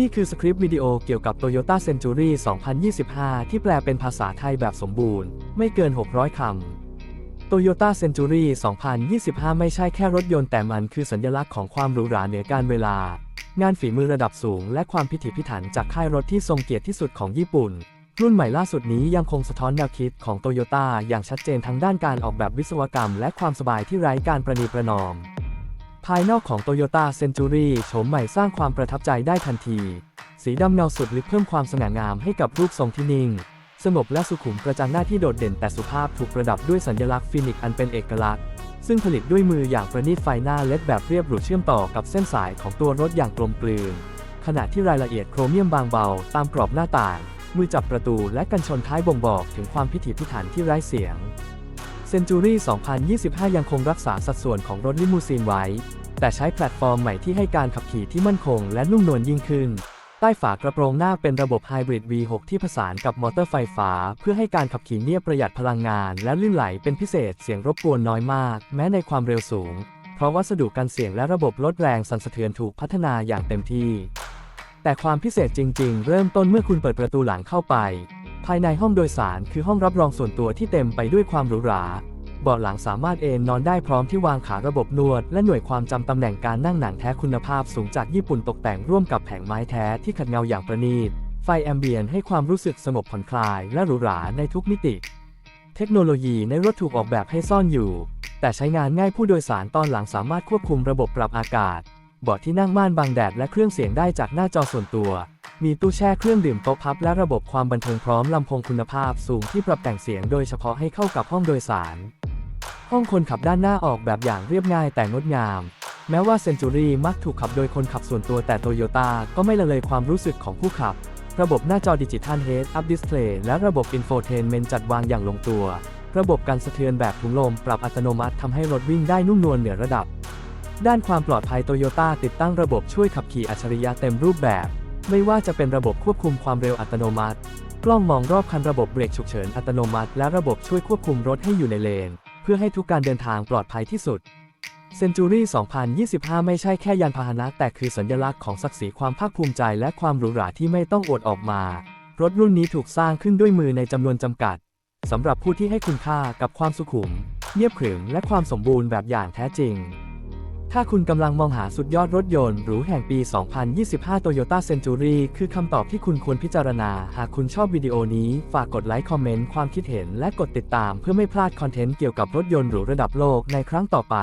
นี่คือสคริปต์วิดีโอเกี่ยวกับ Toyota Century 2025 ที่แปลเป็นภาษาไทยแบบสมบูรณ์ ไม่เกิน 600 คำ Toyota Century 2025 ไม่ใช่แค่รถยนต์แต่มันคือสัญลักษณ์ของความหรูหราเหนือการเวลา งานฝีมือระดับสูง และความพิถีพิถันจากค่ายรถที่ทรงเกียรติที่สุดของญี่ปุ่น รุ่นใหม่ล่าสุดนี้ยังคงสะท้อนแนวคิดของ Toyota อย่างชัดเจนทั้งด้านการออกแบบวิศวกรรม และความสบายที่ไร้การประนีประนอม ภายนอกของ Toyota Century โฉมใหม่สร้างความประทับใจได้ทันที สีดำเงาสุดลึกเพิ่มความสง่างามให้กับรูปทรงที่นิ่ง สงบและสุขุมกระจังหน้าที่โดดเด่นแต่สุภาพถูกประดับด้วยสัญลักษณ์ฟินิกซ์อันเป็นเอกลักษณ์ ซึ่งผลิตด้วยมืออย่างประณีตไฟหน้าเล็ดแบบเรียบหรูเชื่อมต่อกับเส้นสายของตัวรถอย่างกลมกลืน ขณะที่รายละเอียดโครเมียมบางเบา ตามกรอบหน้าต่าง มือจับประตูและกันชนท้ายบ่งบอกถึงความพิถีพิถันที่ไร้เสียง Century 2025 ยังคงรักษาสัดส่วนของรถลิมูซีนไว้ แต่ใช้แพลตฟอร์มใหม่ที่ให้การขับขี่ที่มั่นคงและนุ่มนวลยิ่งขึ้น ใต้ฝากระโปรงหน้าเป็นระบบไฮบริด V6 ที่ผสานกับมอเตอร์ไฟฟ้า เพื่อให้การขับขี่เนียบประหยัดพลังงาน และลื่นไหลเป็นพิเศษเสียงรบกวนน้อยมาก แม้ในความเร็วสูง เพราะวัสดุกันเสียงและระบบลดแรงสั่นสะเทือนถูกพัฒนาอย่างเต็มที่ แต่ความพิเศษจริง ๆ เริ่มต้นเมื่อคุณเปิดประตูหลังเข้าไป ภายในห้องโดยสารคือห้องรับรองส่วนตัวที่เต็มไปด้วยความหรูหรา เบาะหลังสามารถเอนนอนได้พร้อมที่วางขาระบบนวด และหน่วยความจำตำแหน่งการนั่งหนังแท้คุณภาพสูงจากญี่ปุ่นตกแต่งร่วมกับแผงไม้แท้ที่ขัดเงาอย่างประณีต ไฟแอมเบียนให้ความรู้สึกสงบผ่อนคลายและหรูหราในทุกมิติ เทคโนโลยีในรถถูกออกแบบให้ซ่อนอยู่ แต่ใช้งานง่ายผู้โดยสารตอนหลังสามารถควบคุมระบบปรับอากาศ เบาะที่นั่งม่านบังแดดและเครื่องเสียงได้จากหน้าจอส่วนตัว มีตู้แช่เครื่องดื่มโต๊ะพับและระบบความบันเทิงพร้อมลำโพงคุณภาพสูงที่ปรับแต่งเสียงโดยเฉพาะให้เข้ากับห้องโดยสาร ห้องคนขับด้านหน้าออกแบบอย่างเรียบง่ายแต่งดงาม แม้ว่าเซนจูรี่มักถูกขับโดยคนขับส่วนตัวแต่โตโยต้าก็ไม่ละเลยความรู้สึกของผู้ขับ ระบบหน้าจอดิจิทัลเฮดอัพดิสเพลย์และระบบอินโฟเทนเมนต์จัดวางอย่างลงตัว ระบบการสะเทือนแบบถุงลมปรับอัตโนมัติทำให้รถวิ่งได้นุ่มนวลเหนือระดับ ด้านความปลอดภัยโตโยต้าติดตั้งระบบช่วยขับขี่อัจฉริยะเต็มรูปแบบ ไม่ว่าจะเป็นระบบควบคุมความเร็วอัตโนมัติ กล้องมองรอบคันระบบเบรกฉุกเฉินอัตโนมัติ และระบบช่วยควบคุมรถให้อยู่ในเลน เพื่อให้ทุกการเดินทางปลอดภัยที่สุด Century 2025 ไม่ใช่แค่ยานพาหนะ แต่คือสัญลักษณ์ของศักดิ์ศรีความภาคภูมิใจและความหรูหราที่ไม่ต้องอวดออกมา รถรุ่นนี้ถูกสร้างขึ้นด้วยมือในจำนวนจำกัดสำหรับผู้ที่ให้คุณค่ากับความสุขุม เงียบขรึมและความสมบูรณ์แบบอย่างแท้จริง ถ้าคุณกำลังมองหาสุดยอดรถยนต์หรูแห่งปี 2025 Toyota Century คือคำตอบที่คุณควรพิจารณา หากคุณชอบวิดีโอนี้ ฝากกดไลค์คอมเมนต์ความคิดเห็นและกดติดตามเพื่อไม่พลาดคอนเทนต์เกี่ยวกับรถยนต์หรูระดับโลกในครั้งต่อไป